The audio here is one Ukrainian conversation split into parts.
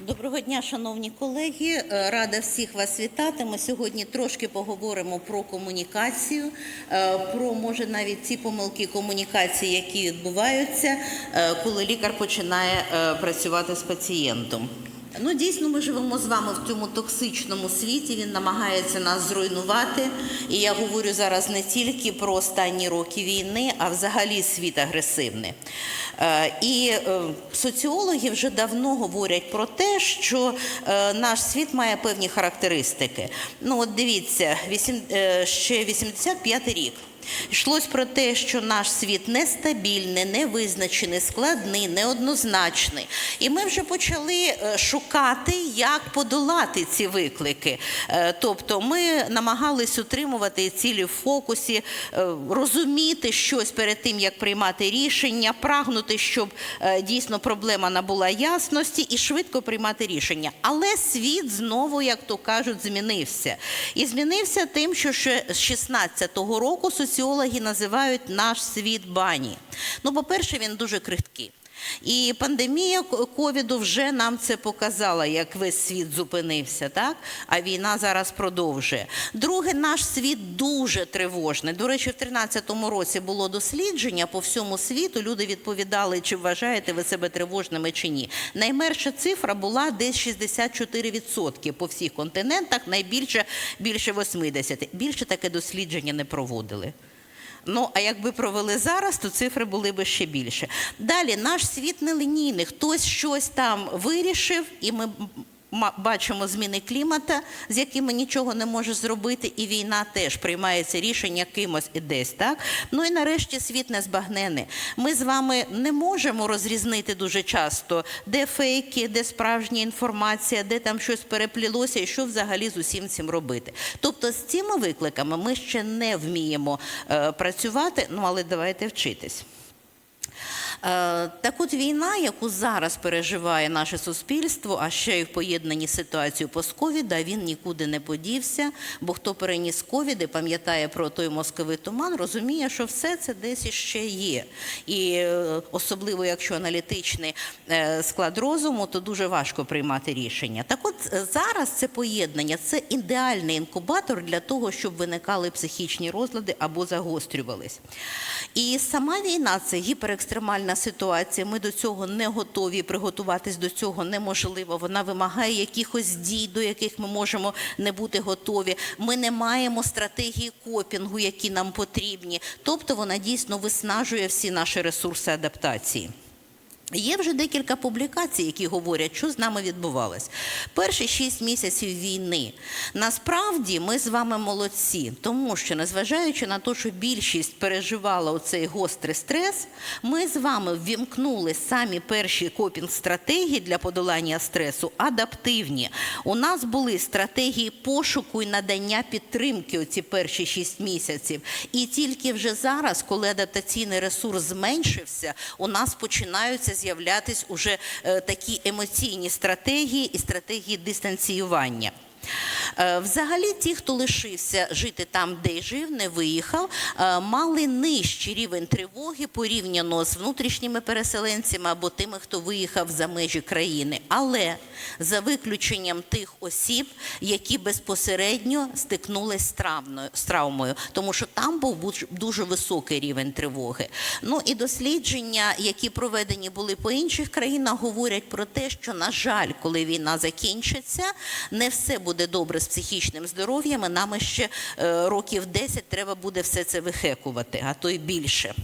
Доброго дня, шановні колеги. Е, Рада всіх вас вітати. Ми сьогодні трошки поговоримо про комунікацію, е, про може навіть ці помилки комунікації, які відбуваються, е, коли лікар починає працювати з пацієнтом. Ну, дійсно, ми живемо з вами в цьому токсичному світі. Він намагається нас зруйнувати. І я говорю зараз не тільки про останні роки війни, а взагалі світ агресивний. Е, І е, соціологи вже давно говорять про те, що е, наш світ має певні характеристики. Ну, от дивіться, ще 85 рік. Йшлось про те, що наш світ нестабільний, невизначений, складний, неоднозначний. І ми вже почали е, шукати, як подолати ці виклики. Е, Тобто ми намагались утримувати цілі в фокусі, е, розуміти щось перед тим, як приймати рішення, прагнути, щоб дійсно проблема набула ясності і швидко приймати рішення. Але світ знову, як то кажуть, змінився. І змінився тим, що ще з 16-го року соціологи називають наш світ бані. Ну, по-перше, він дуже крихкий. І пандемія ковіду вже нам це показала, як весь світ зупинився, так? А війна зараз продовжує. Друге, наш світ дуже тривожний. До речі, в 2013 році було дослідження по всьому світу. Люди відповідали, чи вважаєте ви себе тривожними чи ні. Найменша цифра була десь 64% по всіх континентах, найбільше більше 80%. Більше таке дослідження не проводили. Ну, а якби провели зараз, то цифри були б ще більше. Далі, наш світ нелинійний. Хтось щось там вирішив, і ми бачимо зміни клімата, з якими нічого не може зробити, і війна теж приймається рішення кимось і десь. Так? Ну і нарешті світ незбагнений. Ми з вами не можемо розрізнити дуже часто, де фейки, де справжня інформація, де там щось переплілося і що взагалі з усім цим робити. Тобто з цими викликами ми ще не вміємо е, працювати, ну але давайте вчитись. Е, Так от війна, яку зараз переживає наше суспільство, а ще й в поєднанні з ситуацією постковіда, він нікуди не подівся, бо хто переніс ковід і пам'ятає про той мозковий туман, розуміє, що все це десь іще є. І е, особливо, якщо аналітичний е, склад розуму, то дуже важко приймати рішення. Так от зараз це поєднання, це ідеальний інкубатор для того, щоб виникали психічні розлади або загострювались. І сама війна це гіперекстремальна ситуація. Ми до цього не готові. Приготуватись до цього неможливо. Вона вимагає якихось дій, до яких ми можемо не бути готові. Ми не маємо стратегії копінгу, які нам потрібні. Тобто вона дійсно виснажує всі наші ресурси адаптації. Є вже декілька публікацій, які говорять, що з нами відбувалось. Перші шість місяців війни. Насправді ми з вами молодці, тому що, незважаючи на те, що більшість переживала оцей гострий стрес, ми з вами ввімкнули самі перші копінг-стратегії для подолання стресу, адаптивні. У нас були стратегії пошуку і надання підтримки оці перші шість місяців. І тільки вже зараз, коли адаптаційний ресурс зменшився, у нас починаються з'являтись уже е, такі емоційні стратегії і стратегії дистанціювання. Е, Взагалі, ті, хто лишився жити там, де й жив, не виїхав, е, мали нижчий рівень тривоги порівняно з внутрішніми переселенцями або тими, хто виїхав за межі країни. Але за виключенням тих осіб, які безпосередньо стикнулись з травмою, з травмою, тому що там був дуже високий рівень тривоги. Ну і дослідження, які проведені були по інших країнах, говорять про те, що на жаль, коли війна закінчиться, не все буде добре з психічним здоров'ям. і Нам ще е, років 10 треба буде все це вихекувати, а то й більше.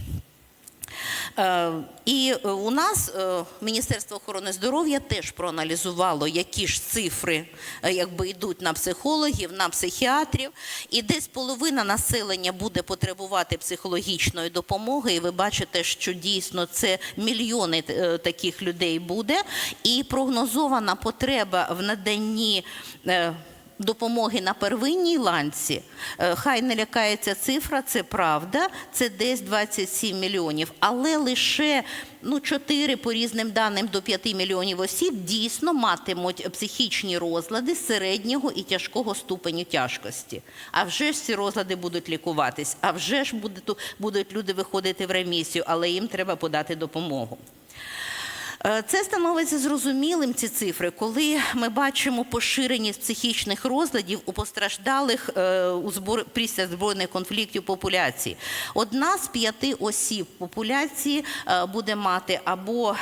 Е, І е, у нас е, Міністерство охорони здоров'я теж проаналізувало, які ж цифри якби йдуть на психологів, на психіатрів, і десь половина населення буде потребувати психологічної допомоги. І ви бачите, що дійсно це мільйони таких людей буде, і прогнозована потреба в наданні. Допомоги на первинній ланці, е, хай не лякається цифра, це правда, це десь 27 мільйонів, але лише ну, 4 по різним даним до 5 мільйонів осіб дійсно матимуть психічні розлади середнього і тяжкого ступеню тяжкості. А вже ж ці розлади будуть лікуватись, а вже ж будуть, будуть люди виходити в ремісію, але їм треба подати допомогу. Е, Це становиться зрозумілим ці цифри, коли ми бачимо поширеність психічних розладів у постраждалих е, у збор після збройних конфліктів популяції. Одна з п'яти осіб популяції е, буде мати або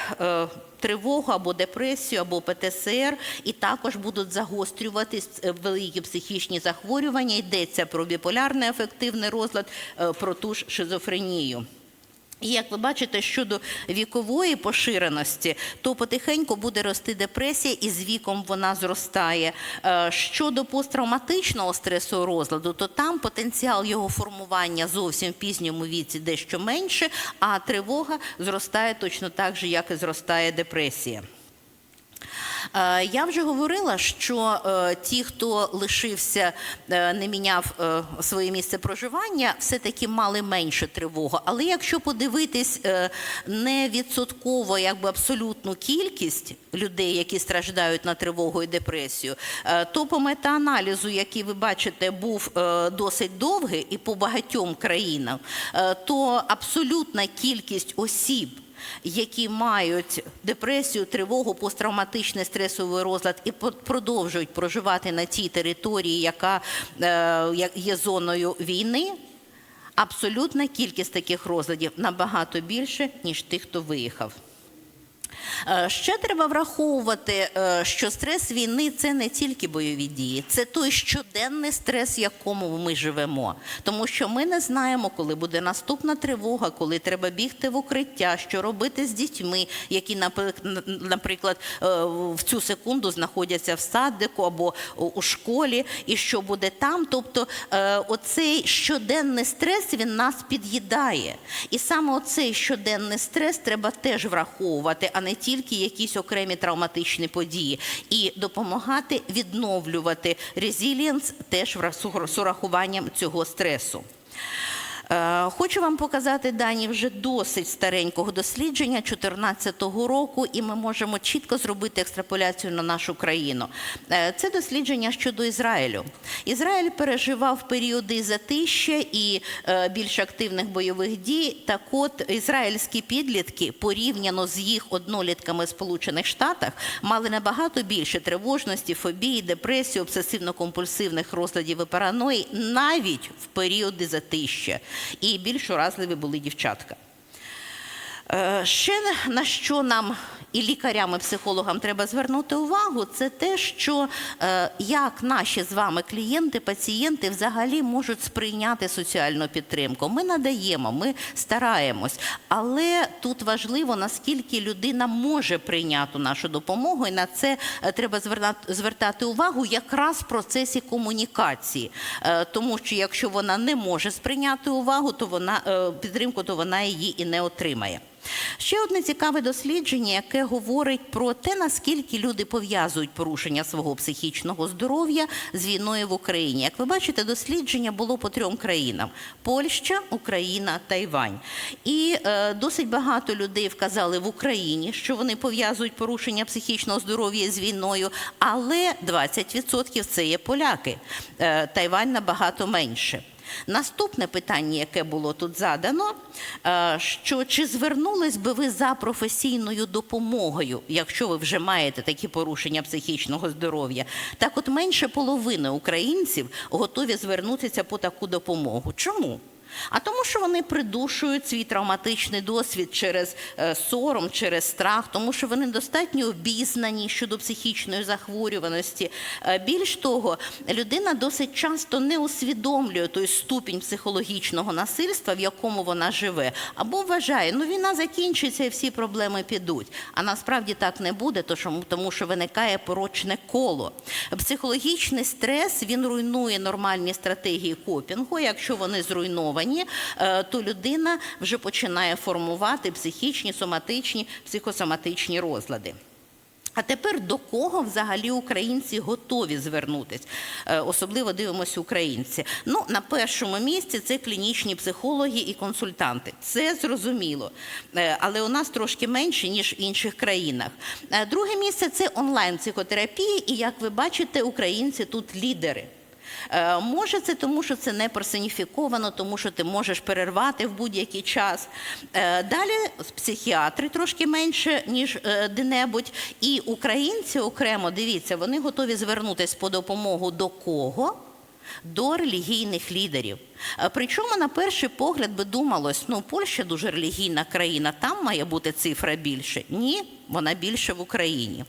Тривогу або депресію, або ПТСР, і також будуть загострюватись великі психічні захворювання. Йдеться про біполярний афективний розлад, про ту ж шизофренію. І як ви бачите, щодо вікової поширеності, то потихеньку буде рости депресія, і з віком вона зростає. Е, Щодо посттравматичного стресового розладу, то там потенціал його формування зовсім в пізньому віці дещо менше, а тривога зростає точно так же, як і зростає депресія. Е, Я вже говорила, що е, ті, хто лишився, е, не міняв своє місце проживання, все-таки мали менше тривогу. Але якщо подивитись не відсотково, якби абсолютну кількість людей, які страждають на тривогу і депресію, то по метааналізу, який ви бачите, був досить довгий і по багатьом країнам, то абсолютна кількість осіб які мають депресію, тривогу, посттравматичний стресовий розлад і продовжують проживати на тій території, яка е, є зоною війни. Абсолютна кількість таких розладів набагато більше, ніж тих, хто виїхав. Е, Ще треба враховувати, е, що стрес війни це не тільки бойові дії, це той щоденний стрес, в якому ми живемо. Тому що ми не знаємо, коли буде наступна тривога, коли треба бігти в укриття, що робити з дітьми, які, наприклад, е, в цю секунду знаходяться в садику або у- школі, і що буде там. Тобто, оцей щоденний стрес він нас під'їдає. І саме оцей щоденний стрес треба теж враховувати, не тільки якісь окремі травматичні події, і допомагати відновлювати резілієнс теж з урахуванням цього стресу. Е, Хочу вам показати дані вже досить старенького дослідження 2014 року, і ми можемо чітко зробити екстраполяцію на нашу країну. Е, Це дослідження щодо Ізраїлю. Ізраїль переживав періоди затища і е, більш активних бойових дій. Так от ізраїльські підлітки порівняно з їх однолітками в Сполучених Штатах мали набагато більше тривожності, фобії, депресії, обсесивно-компульсивних розладів і параної навіть в періоди затища. І більш уразливі були дівчатка. Е, Ще на що нам і лікарям, і психологам треба звернути увагу, це те, що е, як наші з вами клієнти, пацієнти взагалі можуть сприйняти соціальну підтримку. Ми надаємо, ми стараємось, але тут важливо наскільки людина може прийняти нашу допомогу, і на це е, треба звертати увагу якраз в процесі комунікації, Е, тому що якщо вона не може сприйняти увагу, то вона підтримку, то вона її і не отримає. Ще одне цікаве дослідження, яке говорить про те, наскільки люди пов'язують порушення свого психічного здоров'я з війною в Україні. Як ви бачите, дослідження було по трьом країнам: Польща, Україна, Тайвань. І е, досить багато людей вказали в Україні, що вони пов'язують порушення психічного здоров'я з війною, але 20% це є поляки. Е, Тайвань набагато менше. Наступне питання, яке було тут задано, е, що чи звернулись би ви за професійною допомогою, якщо ви вже маєте такі порушення психічного здоров'я? Так, от менше половини українців готові звернутися по таку допомогу. Чому? А тому, що вони придушують свій травматичний досвід через е, сором, через страх, тому що вони достатньо обізнані щодо психічної захворюваності. Е, Більш того, людина досить часто не усвідомлює той ступінь психологічного насильства, в якому вона живе, або вважає, ну війна закінчиться і всі проблеми підуть. А насправді так не буде, тому що виникає порочне коло. Психологічний стрес він руйнує нормальні стратегії копінгу. Якщо вони зруйновані, е, то людина вже починає формувати психічні, соматичні, психосоматичні розлади. А тепер до кого взагалі українці готові звернутись? Е, Особливо дивимося українці. Ну, на першому місці це клінічні психологи і консультанти. Це зрозуміло. Е, Але у нас трошки менше, ніж в інших країнах. Друге місце це онлайн-психотерапія, і як ви бачите, українці тут лідери. Е, Може, це тому, що це не персоніфіковано, тому що ти можеш перервати в будь-який час. Е, Далі психіатри трошки менше, ніж е, де-небудь. І українці окремо, дивіться, вони готові звернутися по допомогу до кого? До релігійних лідерів. Е, Причому на перший погляд би думалось, ну Польща дуже релігійна країна, там має бути цифра більше. Ні, вона більше в Україні.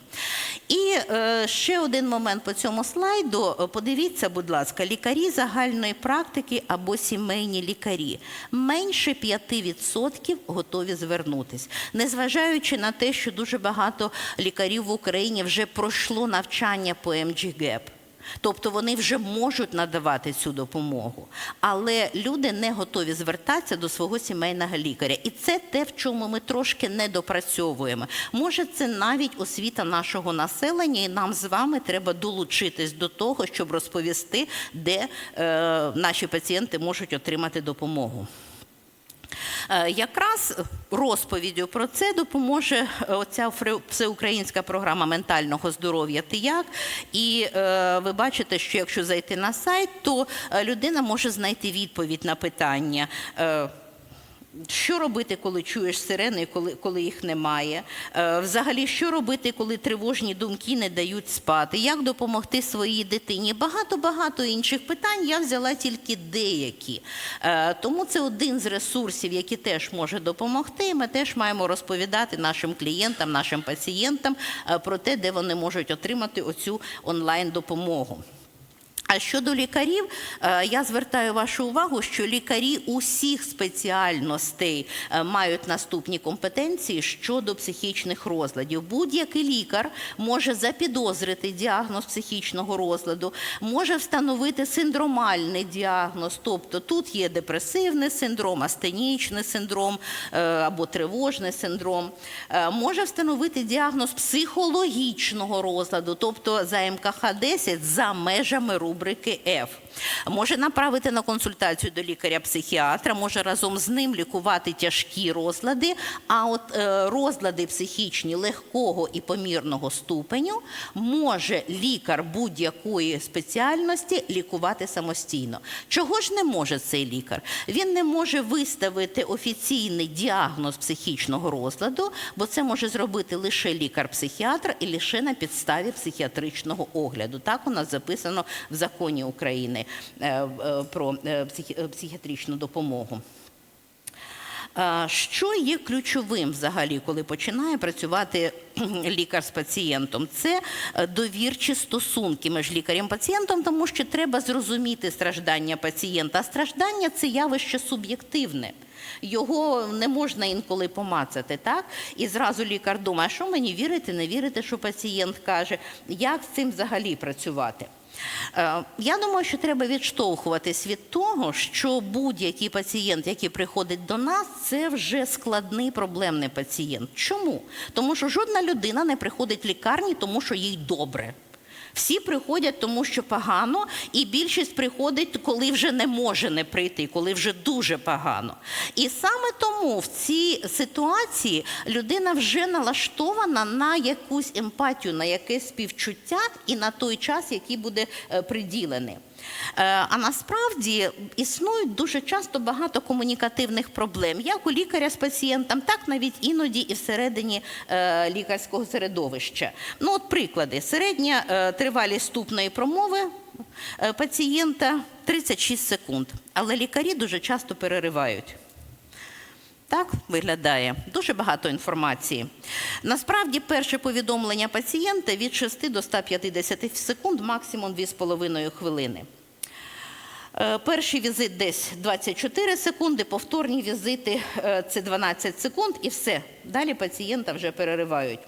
І е, ще один момент по цьому слайду. Е, Подивіться, будь ласка, лікарі загальної практики або сімейні лікарі. Менше 5% готові звернутись. Незважаючи на те, що дуже багато лікарів в Україні вже пройшло навчання по МГГЕП. Тобто вони вже можуть надавати цю допомогу, але люди не готові звертатися до свого сімейного лікаря. І це те, в чому ми трошки не допрацьовуємо. Може, це навіть освіта нашого населення, і нам з вами треба долучитись до того, щоб розповісти, де е, наші пацієнти можуть отримати допомогу. Е, Якраз розповіддю про це допоможе е, оця всеукраїнська програма ментального здоров'я «Ти як?». І е, ви бачите, що якщо зайти на сайт, то людина може знайти відповідь на питання. Що робити, коли чуєш сирени, коли, коли їх немає? Е, взагалі, що робити, коли тривожні думки не дають спати? Як допомогти своїй дитині? Багато-багато інших питань. Я взяла тільки деякі. Е, тому це один з ресурсів, який теж може допомогти. Ми теж маємо розповідати нашим клієнтам, нашим пацієнтам е, про те, де вони можуть отримати оцю онлайн-допомогу. А щодо лікарів, е, я звертаю вашу увагу, що лікарі усіх спеціальностей е, мають наступні компетенції щодо психічних розладів. Будь-який лікар може запідозрити діагноз психічного розладу, може встановити синдромальний діагноз, тобто тут є депресивний синдром, астенічний синдром е, або тривожний синдром, може встановити діагноз психологічного розладу, тобто за МКХ-10 за межами рубрики F. Може направити на консультацію до лікаря-психіатра, може разом з ним лікувати тяжкі розлади, а от е, розлади психічні легкого і помірного ступеню може лікар будь-якої спеціальності лікувати самостійно. Чого ж не може цей лікар? Він не може виставити офіційний діагноз психічного розладу, бо це може зробити лише лікар-психіатр і лише на підставі психіатричного огляду. Так у нас записано в законі України е, е, про е, психі- психіатричну допомогу. Що є ключовим взагалі, коли починає працювати лікар з пацієнтом? Це довірчі стосунки між лікарем і пацієнтом, тому що треба зрозуміти страждання пацієнта. А страждання це явище суб'єктивне. Його не можна інколи помацати, так? І зразу лікар думає, що мені вірити, не вірити, що пацієнт каже, як з цим взагалі працювати. Е, Я думаю, що треба відштовхуватись від того, що будь-який пацієнт, який приходить до нас, це вже складний проблемний пацієнт. Чому? Тому що жодна людина не приходить в лікарні, тому що їй добре. Всі приходять, тому що погано, і більшість приходить, коли вже не може не прийти, коли вже дуже погано. І саме тому в цій ситуації людина вже налаштована на якусь емпатію, на якесь співчуття і на той час, який буде е, приділений. Е, А насправді існують дуже часто багато комунікативних проблем, як у лікаря з пацієнтом, так навіть іноді і всередині е, лікарського середовища. Ну, от приклади: середня е, тривалість ступної промови пацієнта 36 секунд, але лікарі дуже часто переривають. Так виглядає дуже багато інформації. Насправді, перше повідомлення пацієнта від 6 до 150 секунд, максимум 2,5 хвилини. Е, Перший візит десь 24 секунди, повторні візити е, це 12 секунд і все. Далі пацієнта вже переривають.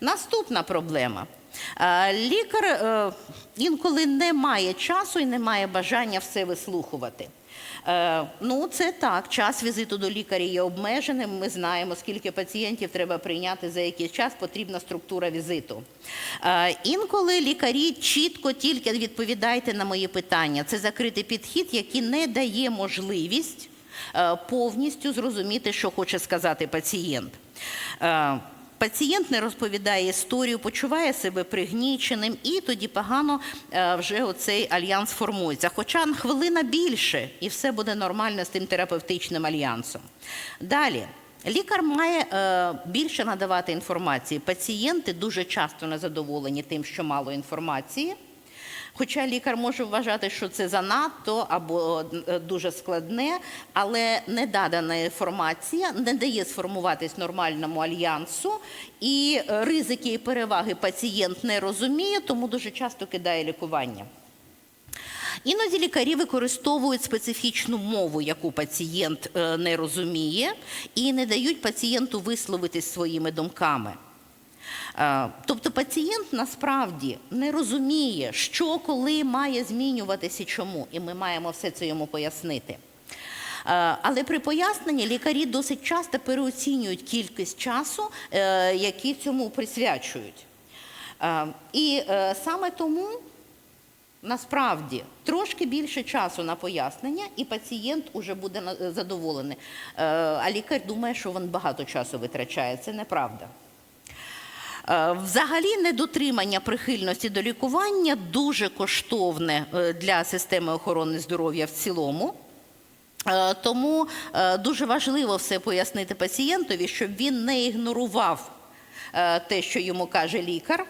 Наступна проблема. Е, Лікар інколи не має часу і не має бажання все вислухувати. Е, Ну, це так. Час візиту до лікаря є обмеженим. Ми знаємо, скільки пацієнтів треба прийняти за який час, потрібна структура візиту. Е, Інколи лікарі чітко тільки відповідайте на мої питання. Це закритий підхід, який не дає можливість е, повністю зрозуміти, що хоче сказати пацієнт. Пацієнт не розповідає історію, почуває себе пригніченим, і тоді погано е, вже оцей альянс формується. Хоча хвилина більше, і все буде нормально з тим терапевтичним альянсом. Далі. Лікар має е, більше надавати інформації. Пацієнти дуже часто незадоволені тим, що мало інформації. Хоча лікар може вважати, що це занадто або е, дуже складне, але недадана інформація не дає сформуватись нормальному альянсу, і е, ризики і переваги пацієнт не розуміє, тому дуже часто кидає лікування. Іноді лікарі використовують специфічну мову, яку пацієнт е, не розуміє, і не дають пацієнту висловитись своїми думками. Е, Тобто пацієнт насправді не розуміє, що коли має змінюватися і чому, і ми маємо все це йому пояснити. Е, Але при поясненні лікарі досить часто переоцінюють кількість часу, е, який цьому присвячують. І саме тому насправді трошки більше часу на пояснення, і пацієнт уже буде задоволений. А лікар думає, що він багато часу витрачає. Це неправда. Е, Взагалі, недотримання прихильності до лікування дуже коштовне е, для системи охорони здоров'я в цілому. Е, Тому дуже важливо все пояснити пацієнтові, щоб він не ігнорував те, що йому каже лікар.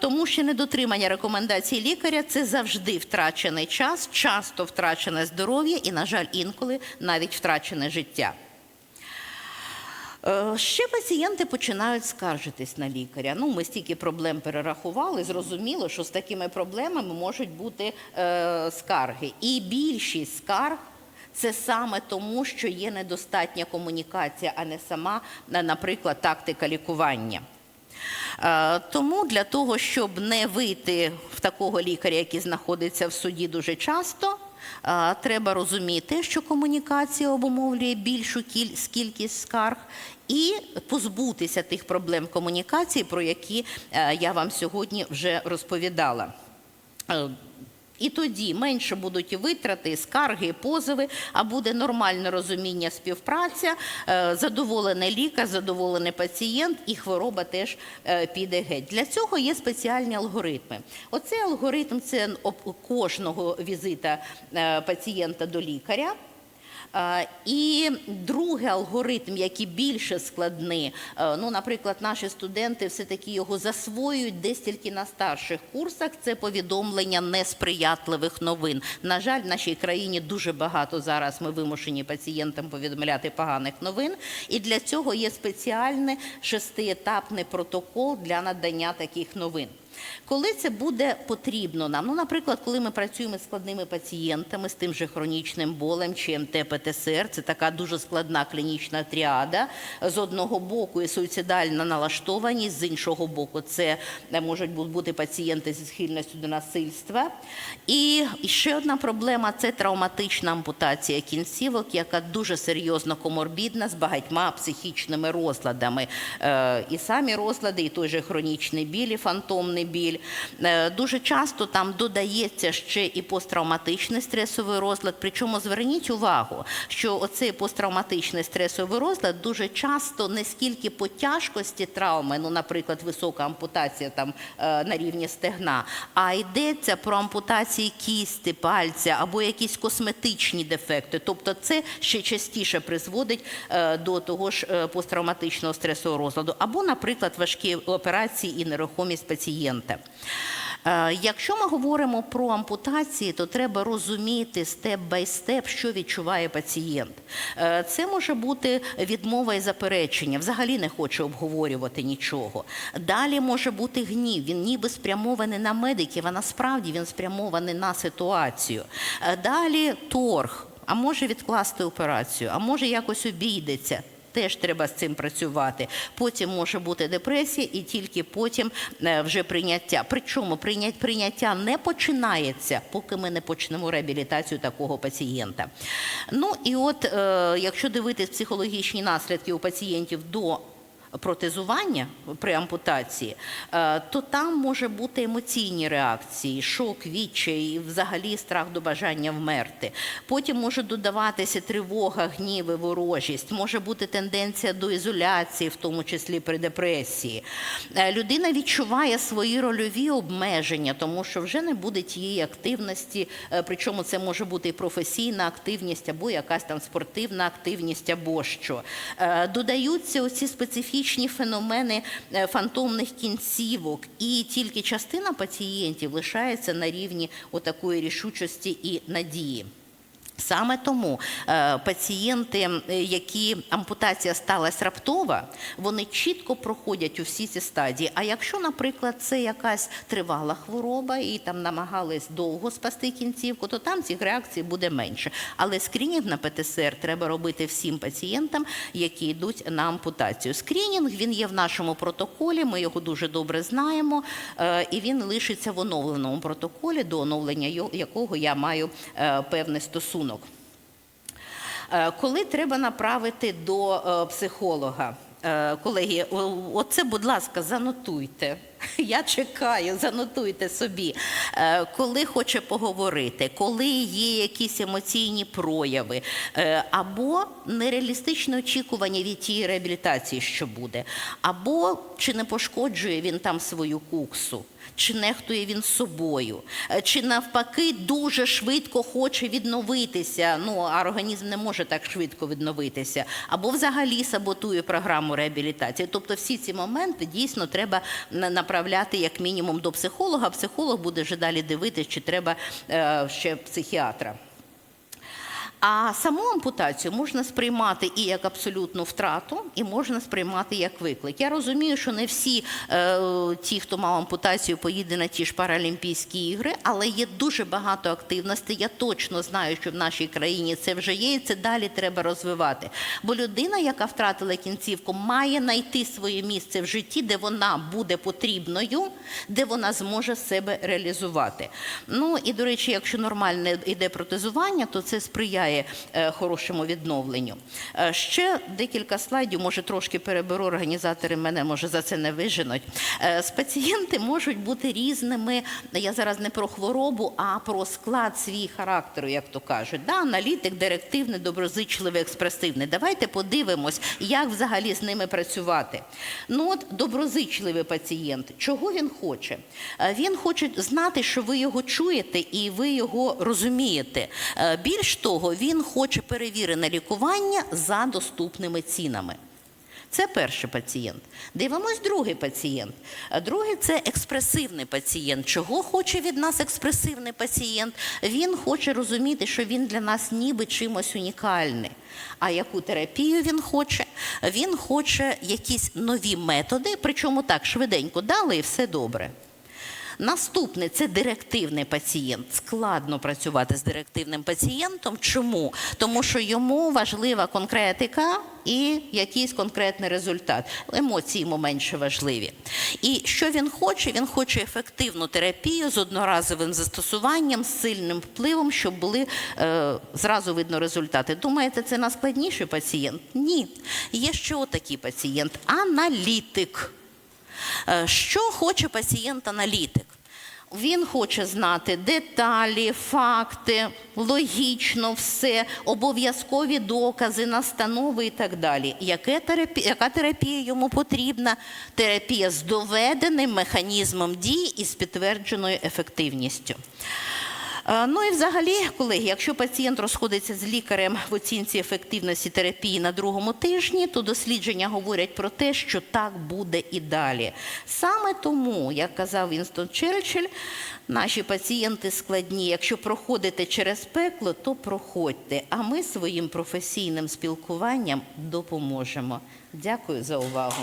Тому що недотримання рекомендацій лікаря це завжди втрачений час, часто втрачене здоров'я і, на жаль, інколи навіть втрачене життя. Е, Ще пацієнти починають скаржитись на лікаря. Ну, ми стільки проблем перерахували, зрозуміло, що з такими проблемами можуть бути е, скарги. І більшість скарг це саме тому, що є недостатня комунікація, а не сама, наприклад, тактика лікування. Е, Тому для того, щоб не вийти в такого лікаря, який знаходиться в суді дуже часто, е, треба розуміти, що комунікація обумовлює більшу кількість скарг, і позбутися тих проблем комунікації, про які е, я вам сьогодні вже розповідала. Е, І тоді менше будуть витрати, скарги, позови, а буде нормальне розуміння, співпраця, е, задоволений лікар, задоволений пацієнт, і хвороба теж піде геть. Для цього є спеціальні алгоритми. Оцей алгоритм це кожного візита пацієнта до лікаря. Е, І другий алгоритм, який більше складний, е, ну, наприклад, наші студенти все-таки його засвоюють десь тільки на старших курсах. Це повідомлення несприятливих новин. На жаль, в нашій країні дуже багато зараз ми вимушені пацієнтам повідомляти поганих новин. І для цього є спеціальний шестиетапний протокол для надання таких новин. Коли це буде потрібно нам, ну, наприклад, коли ми працюємо з складними пацієнтами з тим же хронічним болем чи МТ ПТСР, це така дуже складна клінічна тріада. З одного боку і суїцидальна налаштованість, з іншого боку, це е, можуть бути пацієнти зі схильністю до насильства. І ще одна проблема це травматична ампутація кінцівок, яка дуже серйозно коморбідна з багатьма психічними розладами. Е, І самі розлади, і той же хронічний біль, і фантомний біль. Е, Дуже часто там додається ще і посттравматичний стресовий розлад. Причому зверніть увагу, що оцей посттравматичний стресовий розлад дуже часто не скільки по тяжкості травми, ну, наприклад, висока ампутація там е, на рівні стегна, а йдеться про ампутації кісти, пальця або якісь косметичні дефекти. Тобто це ще частіше призводить е, до того ж посттравматичного стресового розладу, або, наприклад, важкі операції і нерухомість пацієнта. Е, Якщо ми говоримо про ампутації, то треба розуміти степ бай степ, що відчуває пацієнт. Е, Це може бути відмова і заперечення, взагалі не хоче обговорювати нічого. Далі може бути гнів. Він ніби спрямований на медиків, а насправді він спрямований на ситуацію. Е, Далі торг. А може відкласти операцію, а може якось обійдеться. Теж треба з цим працювати. Потім може бути депресія, і тільки потім е, вже прийняття. Причому прийнять- прийняття не починається, поки ми не почнемо реабілітацію такого пацієнта. Ну і от, е, якщо дивитись психологічні наслідки у пацієнтів до протезування при ампутації, е, то там може бути емоційні реакції, шок, відчай, взагалі страх до бажання вмерти. Потім може додаватися тривога, гнів ворожість, може бути тенденція до ізоляції, в тому числі при депресії. Е, Людина відчуває свої рольові обмеження, тому що вже не буде тієї активності, е, причому це може бути і професійна активність, або якась там спортивна активність, або що. Додаються оці специфічні феномени е, фантомних кінцівок, і тільки частина пацієнтів лишається на рівні отакої рішучості і надії. Саме тому е, пацієнти, які ампутація сталася раптова, вони чітко проходять усі ці стадії. А якщо, наприклад, це якась тривала хвороба і там намагались довго спасти кінцівку, то там цих реакцій буде менше. Але скринінг на ПТСР треба робити всім пацієнтам, які йдуть на ампутацію. Скринінг він є в нашому протоколі. Ми його дуже добре знаємо, е, і він лишиться в оновленому протоколі, до оновлення якого я маю е, певний стосунок. Е, Коли треба направити до е, психолога? Е, Колеги, оце, будь ласка, занотуйте. Я чекаю, занотуйте собі. Е, Коли хоче поговорити, коли є якісь емоційні прояви, е, або нереалістичне очікування від тієї реабілітації, що буде, або чи не пошкоджує він там свою куксу. Чи нехтує він собою, Е, чи навпаки дуже швидко хоче відновитися. Ну а організм не може так швидко відновитися, або взагалі саботує програму реабілітації. Тобто, всі ці моменти дійсно треба на- направляти як мінімум до психолога. Психолог буде вже далі дивитися, чи треба е, ще психіатра. А саму ампутацію можна сприймати і як абсолютну втрату, і можна сприймати як виклик. Я розумію, що не всі е, ті, хто мав ампутацію, поїде на ті ж Паралімпійські ігри, але є дуже багато активностей. Я точно знаю, що в нашій країні це вже є, і це далі треба розвивати. Бо людина, яка втратила кінцівку, має знайти своє місце в житті, де вона буде потрібною, де вона зможе себе реалізувати. Ну і до речі, якщо нормальне йде протезування, то це сприяє е, хорошому відновленню. Е, ще декілька слайдів, може трошки переберу, організатори мене може за це не виженуть. Е, пацієнти можуть бути різними. Я зараз не про хворобу, а про склад свій характеру, як то кажуть. Да, аналітик, директивний, доброзичливий, експресивний. Давайте подивимось, як взагалі з ними працювати. Ну от доброзичливий пацієнт, чого він хоче? Він хоче знати, що ви його чуєте і ви його розумієте. Більш того, він хоче перевірене лікування за доступними цінами. Це перший пацієнт. Дивимось другий пацієнт. Другий це експресивний пацієнт. Чого хоче від нас експресивний пацієнт? Він хоче розуміти, що він для нас ніби чимось унікальний. А яку терапію він хоче? Він хоче якісь нові методи, причому так швиденько дали і все добре. Наступне це директивний пацієнт. Складно працювати з директивним пацієнтом. Чому? Тому що йому важлива конкретика і якийсь конкретний результат. Емоції йому менше важливі. І що він хоче? Він хоче ефективну терапію з одноразовим застосуванням, з сильним впливом, щоб були е, зразу видно результати. Думаєте, це найскладніший пацієнт? Ні. Є ще отакий пацієнт аналітик. Е, Що хоче пацієнт-аналітик? Він хоче знати деталі, факти, логічно все, обов'язкові докази, настанови і так далі. Яке терапі... Яка терапія йому потрібна? Терапія з доведеним механізмом дій і з підтвердженою ефективністю. Е, Ну і взагалі, колеги, якщо пацієнт розходиться з лікарем в оцінці ефективності терапії на другому тижні, то дослідження говорять про те, що так буде і далі. Саме тому, як казав Вінстон Черчилль, наші пацієнти складні. Якщо проходите через пекло, то проходьте. А ми своїм професійним спілкуванням допоможемо. Дякую за увагу.